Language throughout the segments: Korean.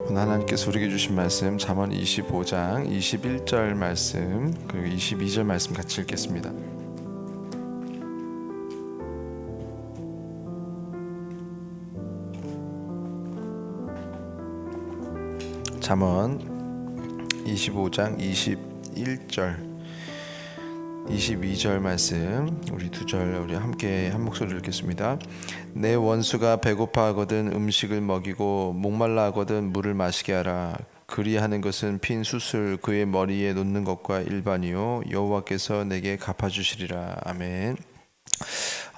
하나님께서 우리에게 주신 말씀 잠언 25장 21절 말씀 그리고 22절 말씀 같이 읽겠습니다. 잠언 25장 21절 22절 말씀 우리 두 절 우리 함께 한 목소리로 읽겠습니다. 내 원수가 배고파하거든 음식을 먹이고 목말라하거든 물을 마시게 하라. 그리하는 것은 핀 숯을 그의 머리에 놓는 것과 일반이요 여호와께서 내게 갚아주시리라. 아멘.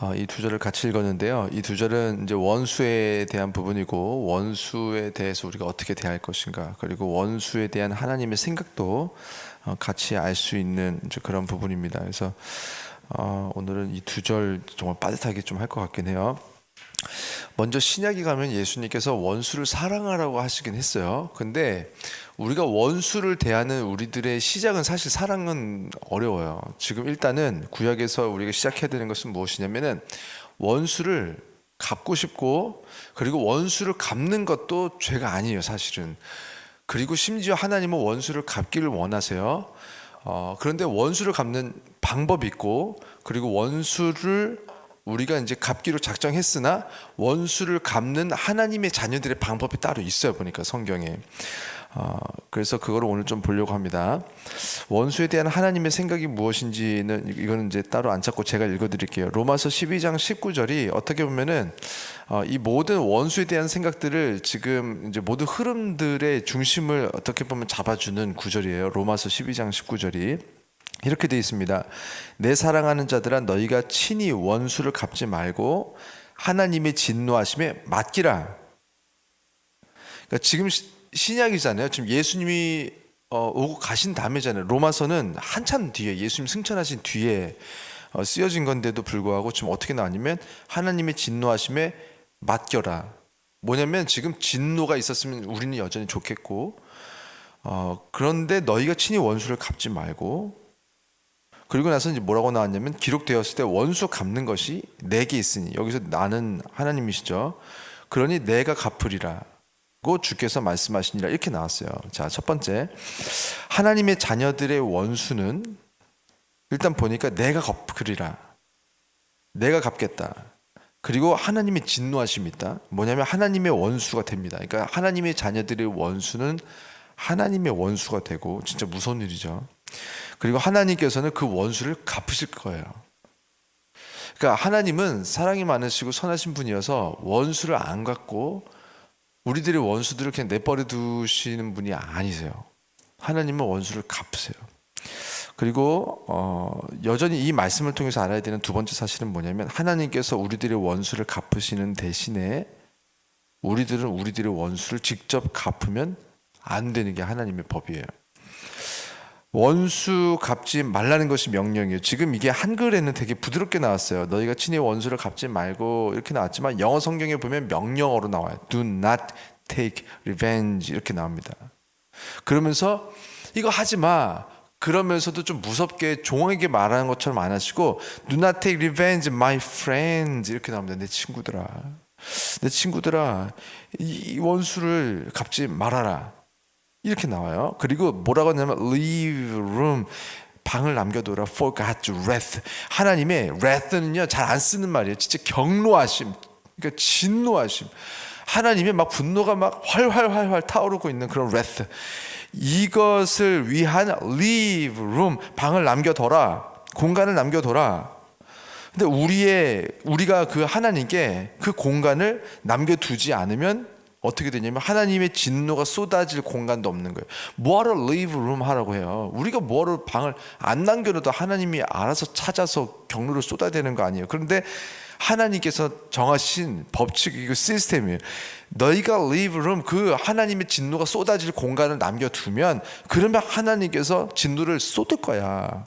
어, 이 두 절을 같이 읽었는데요. 이 두 절은 이제 원수에 대한 부분이고 원수에 대해서 우리가 어떻게 대할 것인가 그리고 원수에 대한 하나님의 생각도 어, 같이 알 수 있는 그런 부분입니다. 그래서 어, 오늘은 이 두 절 정말 빠듯하게 좀 할 것 같긴 해요. 먼저 신약에 가면 예수님께서 원수를 사랑하라고 하시긴 했어요. 근데 우리가 원수를 대하는 우리들의 시작은 사실 사랑은 어려워요. 지금 일단은 구약에서 우리가 시작해야 되는 것은 무엇이냐면은 원수를 갚고 싶고 그리고 원수를 갚는 것도 죄가 아니에요, 사실은. 그리고 심지어 하나님은 원수를 갚기를 원하세요. 어, 그런데 원수를 갚는 방법이 있고 그리고 원수를 우리가 이제 갚기로 작정했으나 원수를 갚는 하나님의 자녀들의 방법이 따로 있어요 보니까 성경에 어, 그래서 그거를 오늘 좀 보려고 합니다 원수에 대한 하나님의 생각이 무엇인지는 이거는 이제 따로 안 찾고 제가 읽어드릴게요 로마서 12장 19절이 어떻게 보면은 어, 이 모든 원수에 대한 생각들을 지금 이제 모든 흐름들의 중심을 어떻게 보면 잡아주는 구절이에요 로마서 12장 19절이 이렇게 되어 있습니다. 내 사랑하는 자들아 너희가 친히 원수를 갚지 말고 하나님의 진노하심에 맡기라. 그러니까 지금 시- 신약이잖아요. 지금 예수님이 어, 오고 가신 다음에잖아요. 로마서는 한참 뒤에 예수님 승천하신 뒤에 어, 쓰여진 건데도 불구하고 지금 어떻게 나왔냐면 하나님의 진노하심에 맡겨라. 뭐냐면 지금 진노가 있었으면 우리는 여전히 좋겠고 어, 그런데 너희가 친히 원수를 갚지 말고 그리고 나서 이제 뭐라고 나왔냐면 기록되었을 때 원수 갚는 것이 내게 있으니 여기서 나는 하나님이시죠. 그러니 내가 갚으리라 고 주께서 말씀하시니라 이렇게 나왔어요. 자, 첫 번째 하나님의 자녀들의 원수는 일단 보니까 내가 갚으리라. 내가 갚겠다. 그리고 하나님의 진노하심이 있다. 뭐냐면 하나님의 원수가 됩니다. 그러니까 하나님의 자녀들의 원수는 하나님의 원수가 되고 진짜 무서운 일이죠. 그리고 하나님께서는 그 원수를 갚으실 거예요. 그러니까 하나님은 사랑이 많으시고 선하신 분이어서 원수를 안 갚고 우리들의 원수들을 그냥 내버려 두시는 분이 아니세요. 하나님은 원수를 갚으세요. 그리고 어, 여전히 이 말씀을 통해서 알아야 되는 두 번째 사실은 뭐냐면 하나님께서 우리들의 원수를 갚으시는 대신에 우리들은 우리들의 원수를 직접 갚으면 안 되는 게 하나님의 법이에요. 원수 갚지 말라는 것이 명령이에요. 지금 이게 한글에는 되게 부드럽게 나왔어요. 너희가 친히 원수를 갚지 말고 이렇게 나왔지만 영어 성경에 보면 명령어로 나와요. Do not take revenge 이렇게 나옵니다. 그러면서 이거 하지 마. 그러면서도 좀 무섭게 종에게 말하는 것처럼 안 하시고 Do not take revenge, my friends 이렇게 나옵니다. 내 친구들아, 내 친구들아, 이 원수를 갚지 말아라. 이렇게 나와요. 그리고 뭐라고 하냐면 leave room 방을 남겨둬라 for God's wrath. 하나님의 wrath는요 잘 안 쓰는 말이에요. 진짜 경노하심, 그러니까 진노하심. 하나님의 막 분노가 막 활활활활 타오르고 있는 그런 wrath. 이것을 위한 leave room 방을 남겨둬라 공간을 남겨둬라. 근데 우리의 우리가 그 하나님께 그 공간을 남겨두지 않으면 어떻게 되냐면 하나님의 진노가 쏟아질 공간도 없는 거예요. 뭐하러 leave room 하라고 해요. 우리가 뭐하러 방을 안 남겨놔도 하나님이 알아서 찾아서 경로를 쏟아내는 거 아니에요. 그런데 하나님께서 정하신 법칙 이거 시스템이에요. 너희가 leave room 그 하나님의 진노가 쏟아질 공간을 남겨두면 그러면 하나님께서 진노를 쏟을 거야.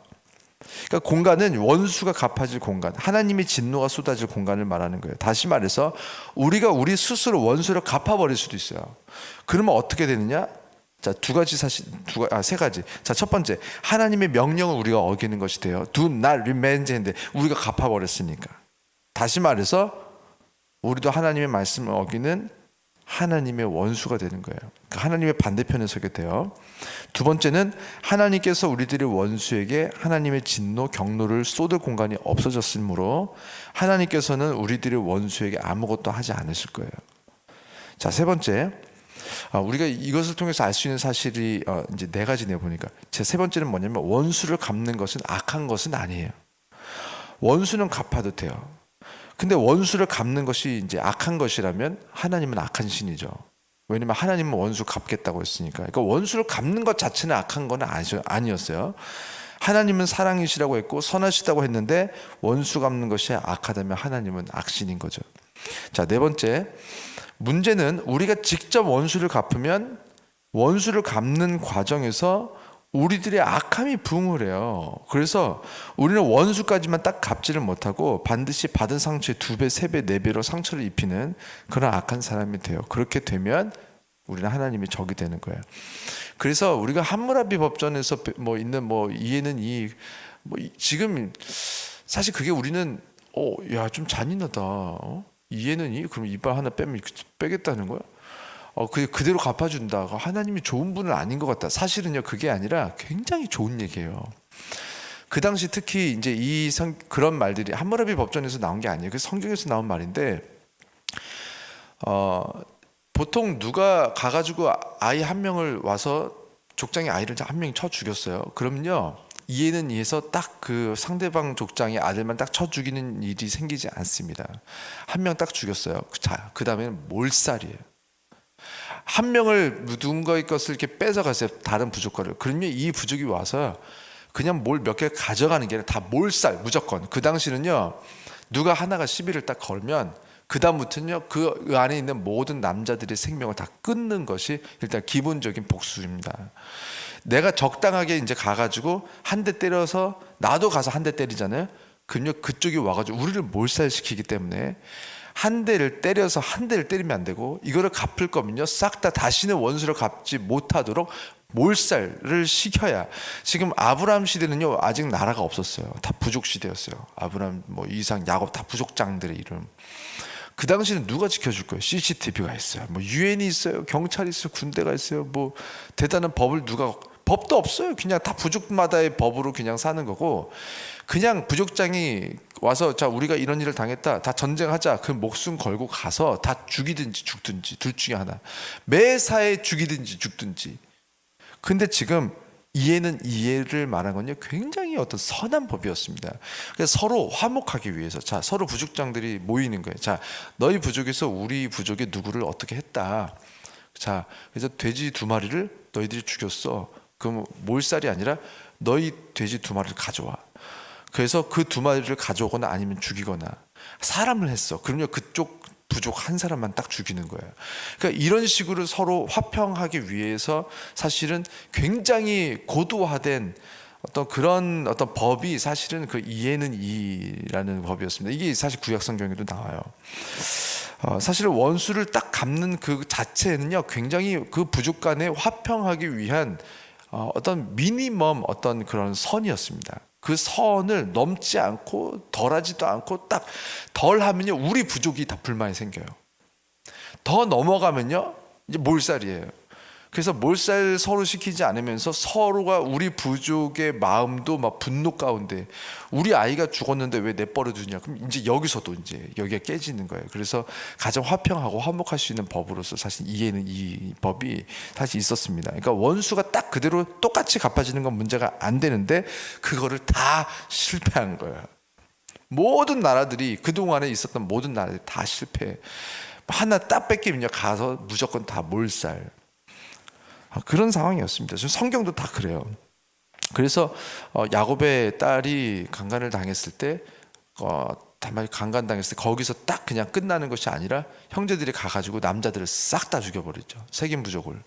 그러니까 공간은 원수가 갚아질 공간, 하나님의 진노가 쏟아질 공간을 말하는 거예요. 다시 말해서 우리가 우리 스스로 원수를 갚아버릴 수도 있어요. 그러면 어떻게 되느냐? 자, 두 가지 사실, 두 가, 아, 세 가지. 자, 첫 번째, 하나님의 명령을 우리가 어기는 것이 돼요. Do not revenge 했는데 우리가 갚아버렸으니까. 다시 말해서 우리도 하나님의 말씀을 어기는 하나님의 원수가 되는 거예요. 그러니까 하나님의 반대편에 서게 돼요. 두 번째는 하나님께서 우리들의 원수에게 하나님의 진노, 경노를 쏟을 공간이 없어졌으므로 하나님께서는 우리들의 원수에게 아무것도 하지 않으실 거예요. 자, 세 번째. 아, 우리가 이것을 통해서 알 수 있는 사실이 어, 이제 네 가지 내 보니까 제 세 번째는 뭐냐면 원수를 갚는 것은 악한 것은 아니에요. 원수는 갚아도 돼요. 근데 원수를 갚는 것이 이제 악한 것이라면 하나님은 악한 신이죠. 왜냐면 하나님은 원수 갚겠다고 했으니까. 그러니까 원수를 갚는 것 자체는 악한 건 아니- 아니었어요. 하나님은 사랑이시라고 했고 선하시다고 했는데 원수 갚는 것이 악하다면 하나님은 악신인 거죠. 자, 네 번째. 문제는 우리가 직접 원수를 갚으면 원수를 갚는 과정에서 우리들의 악함이 부응을 해요. 그래서 우리는 원수까지만 딱 갚지를 못하고 반드시 받은 상처의 두 배, 세 배, 네 배로 상처를 입히는 그런 악한 사람이 돼요. 그렇게 되면 우리는 하나님의 적이 되는 거예요. 그래서 우리가 함무라비 법전에서 뭐 있는 뭐 이해는 이 뭐 지금 사실 그게 우리는 어 야 좀 잔인하다. 어? 이해는 이 그럼 이빨 하나 빼면 빼겠다는 거야? 어, 그 그대로 갚아준다. 하나님이 좋은 분은 아닌 것 같다. 사실은요, 그게 아니라 굉장히 좋은 얘기예요. 그 당시 특히 이제 이 성, 그런 말들이 함무라비 법전에서 나온 게 아니에요. 그 성경에서 나온 말인데, 어, 보통 누가 가가지고 아이 한 명을 와서 족장의 아이를 한 명이 쳐 죽였어요. 그러면요, 이해는 이해서 딱 그 상대방 족장의 아들만 딱 쳐 죽이는 일이 생기지 않습니다. 한 명 딱 죽였어요. 자, 그 다음에는 몰살이에요. 한 명을 누군가의 것을 이렇게 뺏어갔어요. 다른 부족 거를. 그러면 이 부족이 와서 그냥 뭘 몇 개 가져가는 게 아니라 다 몰살 무조건. 그 당시는요. 누가 하나가 시비를 딱 걸면 그 다음부터는요. 그 안에 있는 모든 남자들의 생명을 다 끊는 것이 일단 기본적인 복수입니다. 내가 적당하게 이제 가가지고 한 대 때려서 나도 가서 한 대 때리잖아요. 그럼요 그쪽이 와가지고 우리를 몰살시키기 때문에 한 대를 때려서 한 대를 때리면 안 되고 이거를 갚을 거면요. 싹 다 다시는 원수를 갚지 못하도록 몰살을 시켜야 지금 아브라함 시대는요 아직 나라가 없었어요. 다 부족 시대였어요. 아브라함 뭐 이상 야곱 다 부족장들의 이름. 그 당시는 누가 지켜줄 거예요? CCTV가 있어요. 뭐 유엔이 있어요. 경찰이 있어요. 군대가 있어요. 뭐 대단한 법을 누가 법도 없어요. 그냥 다 부족마다의 법으로 그냥 사는 거고 그냥 부족장이 와서 자 우리가 이런 일을 당했다 다 전쟁하자 그 목숨 걸고 가서 다 죽이든지 죽든지 둘 중에 하나 매사에 죽이든지 죽든지 근데 지금 이해는 이해를 말한 건요 굉장히 어떤 선한 법이었습니다. 그래서 서로 화목하기 위해서 자 서로 부족장들이 모이는 거예요. 자 너희 부족에서 우리 부족의 누구를 어떻게 했다. 자 그래서 돼지 두 마리를 너희들이 죽였어. 그럼 몰살이 아니라 너희 돼지 두 마리를 가져와. 그래서 그 두 마리를 가져오거나 아니면 죽이거나 사람을 했어. 그럼요 그쪽 부족 한 사람만 딱 죽이는 거예요. 그러니까 이런 식으로 서로 화평하기 위해서 사실은 굉장히 고도화된 어떤 그런 어떤 법이 사실은 그 이해는 이라는 법이었습니다. 이게 사실 구약 성경에도 나와요. 어, 사실 원수를 딱 갚는 그 자체는요 굉장히 그 부족 간에 화평하기 위한 어, 어떤 미니멈 어떤 그런 선이었습니다. 그 선을 넘지 않고 덜하지도 않고 딱 덜하면요 우리 부족이 다 불만이 생겨요. 더 넘어가면요 이제 몰살이에요. 그래서 몰살 서로 시키지 않으면서 서로가 우리 부족의 마음도 막 분노 가운데 우리 아이가 죽었는데 왜 내버려 두냐 그럼 이제 여기서도 이제 여기가 깨지는 거예요. 그래서 가장 화평하고 화목할 수 있는 법으로서 사실 이해는 이 법이 사실 있었습니다. 그러니까 원수가 딱 그대로 똑같이 갚아지는 건 문제가 안 되는데 그거를 다 실패한 거예요. 모든 나라들이 그 동안에 있었던 모든 나라들이 다 실패. 하나 딱 뺏기면요 가서 무조건 다 몰살. 아, 그런 상황이었습니다. 성경도 다 그래요. 그래서 어, 야곱의 딸이 강간을 당했을 때, 어, 다만 강간 당했을 때 거기서 딱 그냥 끝나는 것이 아니라 형제들이 가가지고 남자들을 싹 다 죽여버렸죠. 색인 부족을.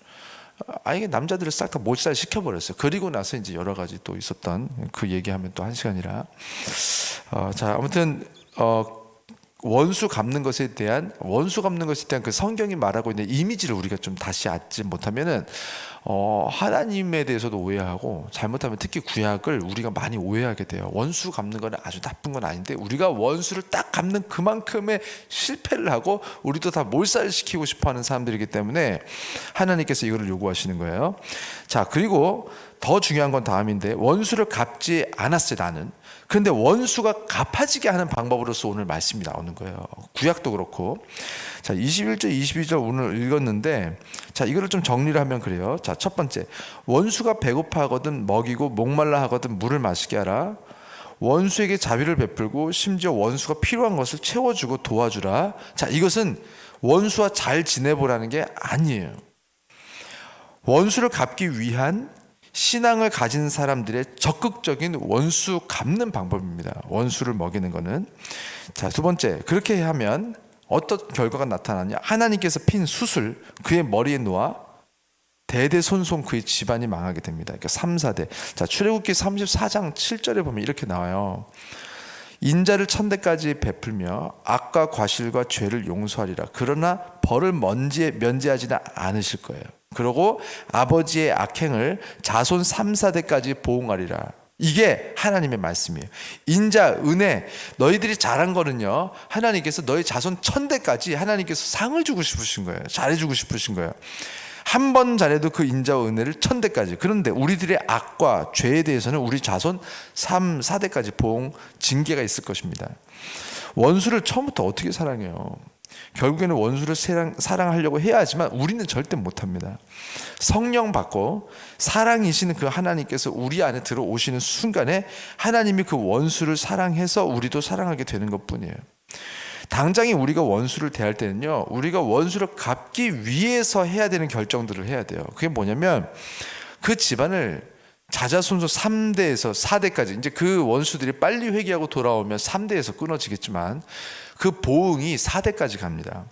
아예 남자들을 싹 다 몰살 시켜버렸어요. 그리고 나서 이제 여러 가지 또 있었던 그 얘기하면 또 한 시간이라. 어, 자 아무튼 어, 원수 갚는 것에 대한 원수 갚는 것에 대한 그 성경이 말하고 있는 이미지를 우리가 좀 다시 알지 못하면은 어, 하나님에 대해서도 오해하고 잘못하면 특히 구약을 우리가 많이 오해하게 돼요. 원수 갚는 거는 아주 나쁜 건 아닌데 우리가 원수를 딱 갚는 그만큼의 실패를 하고 우리도 다 몰살시키고 싶어하는 사람들이기 때문에 하나님께서 이거를 요구하시는 거예요. 자 그리고 더 중요한 건 다음인데 원수를 갚지 않았어요 나는. 그런데 원수가 갚아지게 하는 방법으로서 오늘 말씀이 나오는 거예요. 구약도 그렇고. 자, 21절, 22절 오늘 읽었는데 자, 이거를 좀 정리를 하면 그래요. 자, 첫 번째. 원수가 배고파하거든 먹이고 목말라 하거든 물을 마시게 하라. 원수에게 자비를 베풀고 심지어 원수가 필요한 것을 채워주고 도와주라. 자, 이것은 원수와 잘 지내보라는 게 아니에요. 원수를 갚기 위한 신앙을 가진 사람들의 적극적인 원수 갚는 방법입니다. 원수를 먹이는 거는 자, 두 번째. 그렇게 하면 어떤 결과가 나타나냐? 하나님께서 핀 수술 그의 머리에 놓아 대대손손 그의 집안이 망하게 됩니다. 그러니까 3, 4대. 자, 출애굽기 34장 7절에 보면 이렇게 나와요. 인자를 천대까지 베풀며 악과 과실과 죄를 용서하리라. 그러나 벌을 면제하지는 않으실 거예요. 그러고 아버지의 악행을 자손 3, 4대까지 보응하리라. 이게 하나님의 말씀이에요. 인자, 은혜, 너희들이 잘한 거는요, 하나님께서 너희 자손 천대까지 하나님께서 상을 주고 싶으신 거예요. 잘해주고 싶으신 거예요. 한 번 잘해도 그 인자와 은혜를 천대까지. 그런데 우리들의 악과 죄에 대해서는 우리 자손 3, 4대까지 보응, 징계가 있을 것입니다. 원수를 처음부터 어떻게 사랑해요? 결국에는 원수를 사랑, 사랑 하려고 해야 하지만 우리는 절대 못합니다. 성령 받고 사랑이시는 그 하나님께서 우리 안에 들어오시는 순간에 하나님이 그 원수를 사랑해서 우리도 사랑하게 되는 것 뿐이에요. 당장에 우리가 원수를 대할 때는요, 우리가 원수를 갚기 위해서 해야 되는 결정들을 해야 돼요. 그게 뭐냐면 그 집안을 자자손손 3대에서 4대까지 이제 그 원수들이 빨리 회개하고 돌아오면 3대에서 끊어지겠지만 그 보응이 4대까지 갑니다.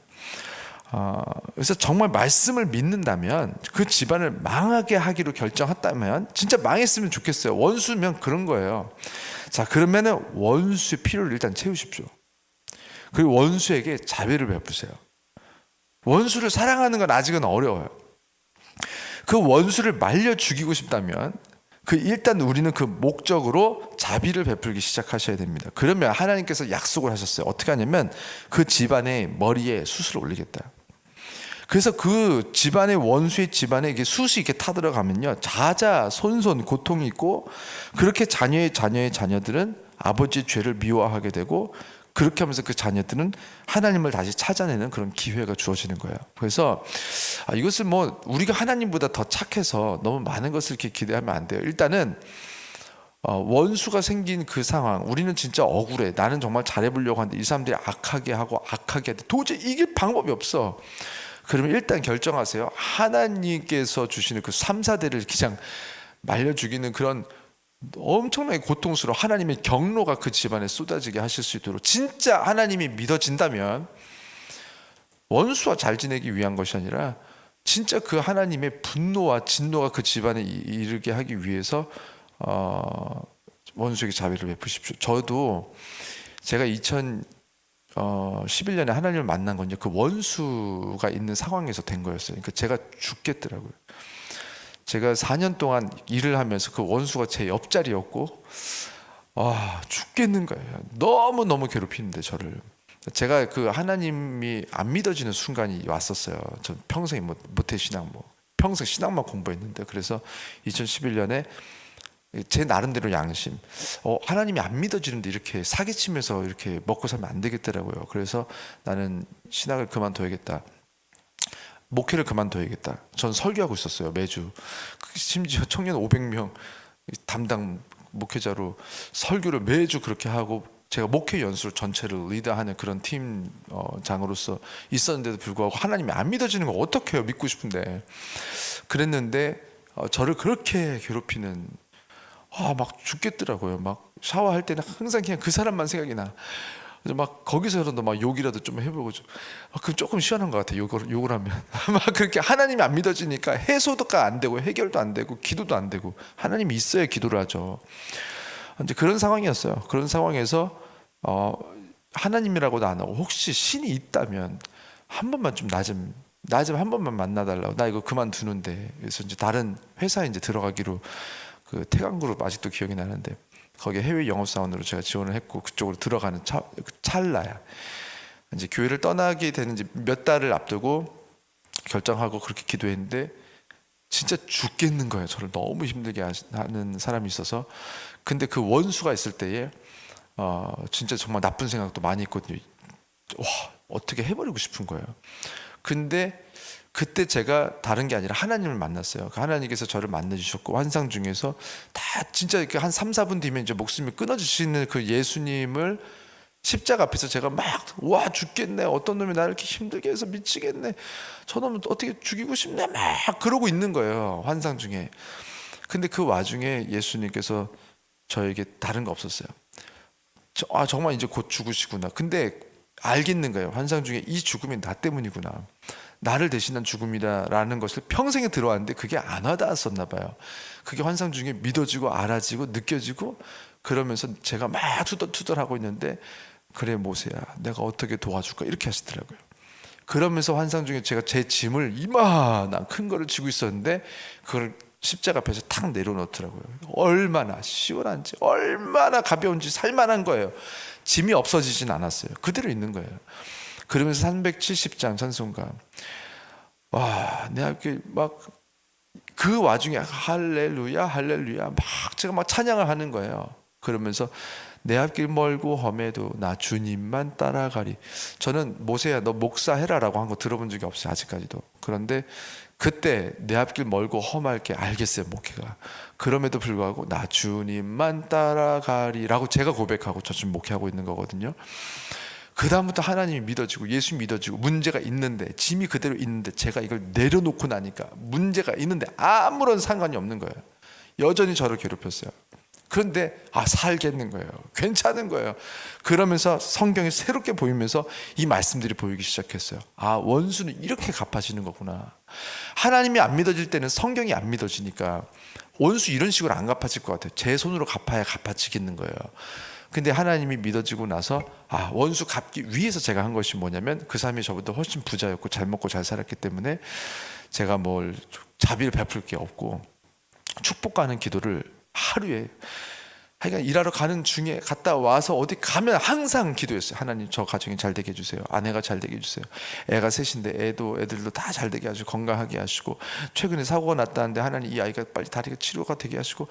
어, 그래서 정말 말씀을 믿는다면 그 집안을 망하게 하기로 결정했다면 진짜 망했으면 좋겠어요. 원수면 그런 거예요. 자 그러면은 원수의 필요를 일단 채우십시오. 그리고 원수에게 자비를 베푸세요. 원수를 사랑하는 건 아직은 어려워요. 그 원수를 말려 죽이고 싶다면 그 일단 우리는 그 목적으로 자비를 베풀기 시작하셔야 됩니다. 그러면 하나님께서 약속을 하셨어요. 어떻게 하냐면 그 집안의 머리에 숯을 올리겠다. 그래서 그 집안의 원수의 집안에 이게 숯이 이렇게 타들어가면요 자자 손손 고통이 있고 그렇게 자녀의 자녀의 자녀들은 아버지의 죄를 미워하게 되고 그렇게 하면서 그 자녀들은 하나님을 다시 찾아내는 그런 기회가 주어지는 거예요. 그래서 아, 이것을 뭐 우리가 하나님보다 더 착해서 너무 많은 것을 이렇게 기대하면 안 돼요. 일단은 어, 원수가 생긴 그 상황, 우리는 진짜 억울해. 나는 정말 잘해보려고 하는데 이 사람들이 악하게 하고 악하게 하는데 도저히 이길 방법이 없어. 그러면 일단 결정하세요. 하나님께서 주시는 그 3, 4대를 그냥 말려 죽이는 그런 엄청나게 고통스러워 하나님의 경로가 그 집안에 쏟아지게 하실 수 있도록 진짜 하나님이 믿어진다면 원수와 잘 지내기 위한 것이 아니라 진짜 그 하나님의 분노와 진노가 그 집안에 이- 이르게 하기 위해서 어, 원수에게 자비를 베푸십시오. 저도 제가 2011년에 하나님을 만난 건요 그 원수가 있는 상황에서 된 거였어요. 그러니까 제가 죽겠더라고요. 제가 4년 동안 일을 하면서 그 원수가 제 옆자리였고 아 죽겠는 거예요. 너무 너무 괴롭히는데 저를 제가 그 하나님이 안 믿어지는 순간이 왔었어요. 전 평생 뭐 모태 신앙 뭐 평생 신앙만 공부했는데 그래서 2011년에 제 나름대로 양심. 어, 하나님이 안 믿어지는데 이렇게 사기치면서 이렇게 먹고 살면 안 되겠더라고요. 그래서 나는 신학을 그만둬야겠다. 목회를 그만둬야겠다. 전 설교하고 있었어요 매주. 그 심지어 청년 500명 담당 목회자로 설교를 매주 그렇게 하고 제가 목회 연수 전체를 리드하는 그런 팀장으로서 있었는데도 불구하고 하나님이 안 믿어지는 거 어떻게 해요? 믿고 싶은데 그랬는데 어, 저를 그렇게 괴롭히는 아막 죽겠더라고요. 막 샤워할 때는 항상 그냥 그 사람만 생각이 나. 그래서 막 거기서라도 막 욕이라도 좀 해보고 좀 아, 그 조금 시원한 것 같아. 욕을 욕을 하면 막 그렇게 하나님이 안 믿어지니까 해소도가 안 되고 해결도 안 되고 기도도 안 되고 하나님이 있어야 기도를 하죠. 이제 그런 상황이었어요. 그런 상황에서 어, 하나님이라고도 안 하고 혹시 신이 있다면 한 번만 좀 나 좀 나 좀 한 번만 만나달라고. 나 이거 그만두는데. 그래서 이제 다른 회사에 이제 들어가기로 그 태강그룹 아직도 기억이 나는데 거기에 해외 영업 사원으로 제가 지원을 했고 그쪽으로 들어가는 차, 그 찰나야. 이제 교회를 떠나게 되는 이제 몇 달을 앞두고 결정하고 그렇게 기도했는데 진짜 죽겠는 거예요. 저를 너무 힘들게 하는 사람이 있어서. 근데 그 원수가 있을 때에 어 진짜 정말 나쁜 생각도 많이 있거든요. 와 어떻게 해버리고 싶은 거예요. 근데 그때 제가 다른 게 아니라 하나님을 만났어요. 그 하나님께서 저를 만나 주셨고 환상 중에서 다 진짜 이렇게 한 3, 4분 뒤면 이제 목숨이 끊어지시는 그 예수님을 십자가 앞에서 제가 막 와 죽겠네. 어떤 놈이 나를 이렇게 힘들게 해서 미치겠네. 저놈은 어떻게 죽이고 싶네. 막 그러고 있는 거예요 환상 중에. 근데 그 와중에 예수님께서 저에게 다른 거 없었어요. 저- 아 정말 이제 곧 죽으시구나. 근데 알겠는 거예요. 환상 중에 이 죽음이 나 때문이구나 나를 대신한 죽음이라는 것을 평생에 들어왔는데 그게 안 와닿았었나 봐요 그게 환상 중에 믿어지고 알아지고 느껴지고 그러면서 제가 막 투덜투덜하고 있는데 그래 모세야 내가 어떻게 도와줄까 이렇게 하시더라고요 그러면서 환상 중에 제가 제 짐을 이만한 큰 거를 쥐고 있었는데 그걸 십자가 앞에서 탁 내려놓더라고요. 얼마나 시원한지, 얼마나 가벼운지 살만한 거예요. 짐이 없어지진 않았어요. 그대로 있는 거예요. 그러면서 370장 찬송가. 와, 내가 이렇게 막 그 와중에 할렐루야, 할렐루야 막 제가 막 찬양을 하는 거예요. 그러면서 내 앞길 멀고 험해도 나 주님만 따라가리. 저는 모세야 너 목사해라라고 한 거 들어본 적이 없어요 아직까지도. 그런데 그때 내 앞길 멀고 험할 게 알겠어요 목회가. 그럼에도 불구하고 나 주님만 따라가리라고 제가 고백하고 저 지금 목회하고 있는 거거든요. 그 다음부터 하나님이 믿어지고 예수 믿어지고 문제가 있는데 짐이 그대로 있는데 제가 이걸 내려놓고 나니까 문제가 있는데 아무런 상관이 없는 거예요. 여전히 저를 괴롭혔어요. 그런데 아 살겠는 거예요. 괜찮은 거예요. 그러면서 성경이 새롭게 보이면서 이 말씀들이 보이기 시작했어요. 아 원수는 이렇게 갚아지는 거구나. 하나님이 안 믿어질 때는 성경이 안 믿어지니까 원수 이런 식으로 안 갚아질 것 같아요. 제 손으로 갚아야 갚아지겠는 거예요. 근데 하나님이 믿어지고 나서 아 원수 갚기 위해서 제가 한 것이 뭐냐면 그 사람이 저보다 훨씬 부자였고 잘 먹고 잘 살았기 때문에 제가 뭘 자비를 베풀 게 없고 축복하는 기도를 하루에 하여간 일하러 가는 중에 갔다 와서 어디 가면 항상 기도했어요. 하나님 저 가정이 잘 되게 해주세요. 아내가 잘 되게 해주세요. 애가 셋인데 애도 애들도 다 잘 되게 하시고 건강하게 하시고 최근에 사고가 났다는데 하나님 이 아이가 빨리 다리가 치료가 되게 하시고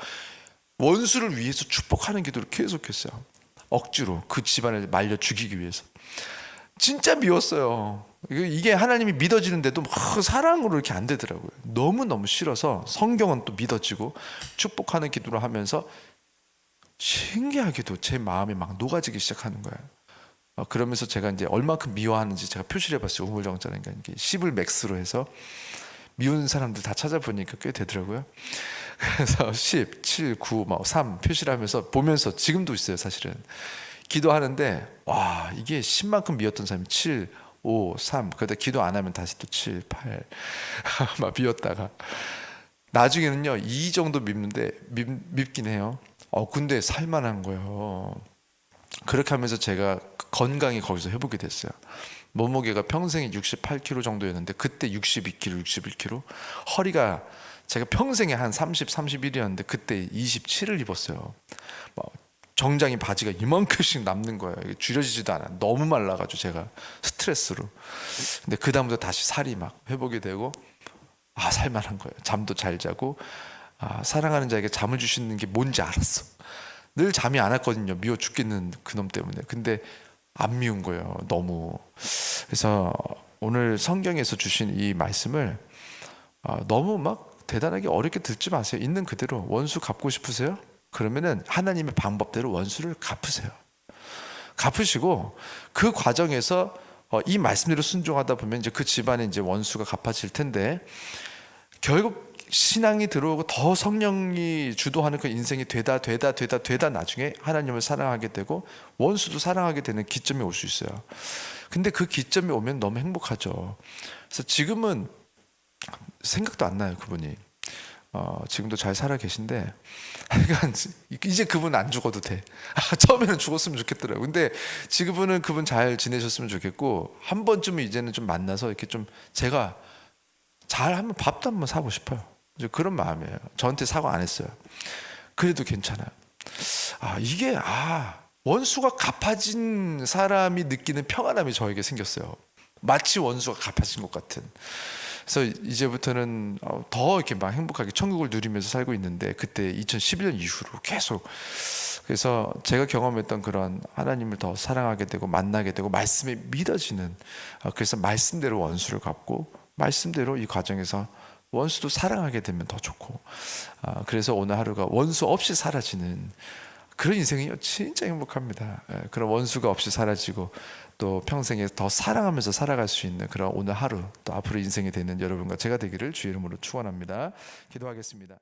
원수를 위해서 축복하는 기도를 계속했어요. 억지로 그 집안을 말려 죽이기 위해서. 진짜 미웠어요. 이게- 하나님이 믿어지는데도 막 사랑으로 이렇게 안 되더라고요. 너무 너무 싫어서 성경은 또 믿어지고 축복하는 기도를 하면서 신기하게도 제 마음이 막 녹아지기 시작하는 거예요. 어, 그러면서 제가 이제 얼마큼 미워하는지 제가 표시를 해봤어요. 우물정자는 게 이게 10을 맥스로 해서 미운 사람들 다 찾아보니까 꽤 되더라고요. 그래서 10, 7, 9, 막 3 표시를 하면서 보면서 지금도 있어요, 사실은. 기도하는데 와, 이게 10만큼 미웠던 사람이 7, 5, 3. 그러다 기도 안 하면 다시 또 7, 8. 막 미웠다가 나중에는요. 2 정도 밉는데 밉, 밉긴 해요. 어, 근데 살만한 거예요. 그렇게 하면서 제가 건강이 거기서 회복이 됐어요. 몸무게가 평생에 68kg 정도였는데 그때 62kg, 61kg. 허리가 제가 평생에 한 30, 31이었는데 그때 27을 입었어요. 막 정장이 바지가 이만큼씩 남는 거예요. 줄여지지도 않아. 너무 말라가지고 제가 스트레스로. 근데 그 다음부터 다시 살이 막 회복이 되고 아 살만한 거예요. 잠도 잘 자고 아, 사랑하는 자에게 잠을 주시는 게 뭔지 알았어. 늘 잠이 안 왔거든요. 미워 죽겠는 그놈 때문에. 근데 안 미운 거예요. 너무. 그래서 오늘 성경에서 주신 이 말씀을 아, 너무 막 대단하게 어렵게 듣지 마세요. 있는 그대로 원수 갚고 싶으세요? 그러면은 하나님의 방법대로 원수를 갚으세요. 갚으시고 그 과정에서 어, 이 말씀대로 순종하다 보면 이제 그 집안에 이제 원수가 갚아질 텐데 결국 신앙이 들어오고 더 성령이 주도하는 그 인생이 되다 되다 되다 되다 나중에 하나님을 사랑하게 되고 원수도 사랑하게 되는 기점이 올 수 있어요. 근데 그 기점이 오면 너무 행복하죠. 그래서 지금은 생각도 안 나요 그분이 어, 지금도 잘 살아 계신데 하여간 이제 그분 안 죽어도 돼. 처음에는 죽었으면 좋겠더라고. 근데 지금은 그분 잘 지내셨으면 좋겠고 한 번쯤은 이제는 좀 만나서 이렇게 좀 제가 잘 한번 밥도 한번 사고 싶어요. 이제 그런 마음이에요. 저한테 사과 안 했어요. 그래도 괜찮아요. 아 이게 아 원수가 갚아진 사람이 느끼는 평안함이 저에게 생겼어요. 마치 원수가 갚아진 것 같은. 그래서 이제부터는 어, 더 이렇게 막 행복하게 천국을 누리면서 살고 있는데 그때 2011년 이후로 계속 그래서 제가 경험했던 그런 하나님을 더 사랑하게 되고 만나게 되고 말씀에 믿어지는 어, 그래서 말씀대로 원수를 갚고 말씀대로 이 과정에서 원수도 사랑하게 되면 더 좋고 아, 그래서 오늘 하루가 원수 없이 사라지는 그런 인생이요 진짜 행복합니다. 예, 그런 원수가 없이 사라지고 또 평생에 더 사랑하면서 살아갈 수 있는 그런 오늘 하루 또 앞으로 인생이 되는 여러분과 제가 되기를 주의 이름으로 축원합니다. 기도하겠습니다.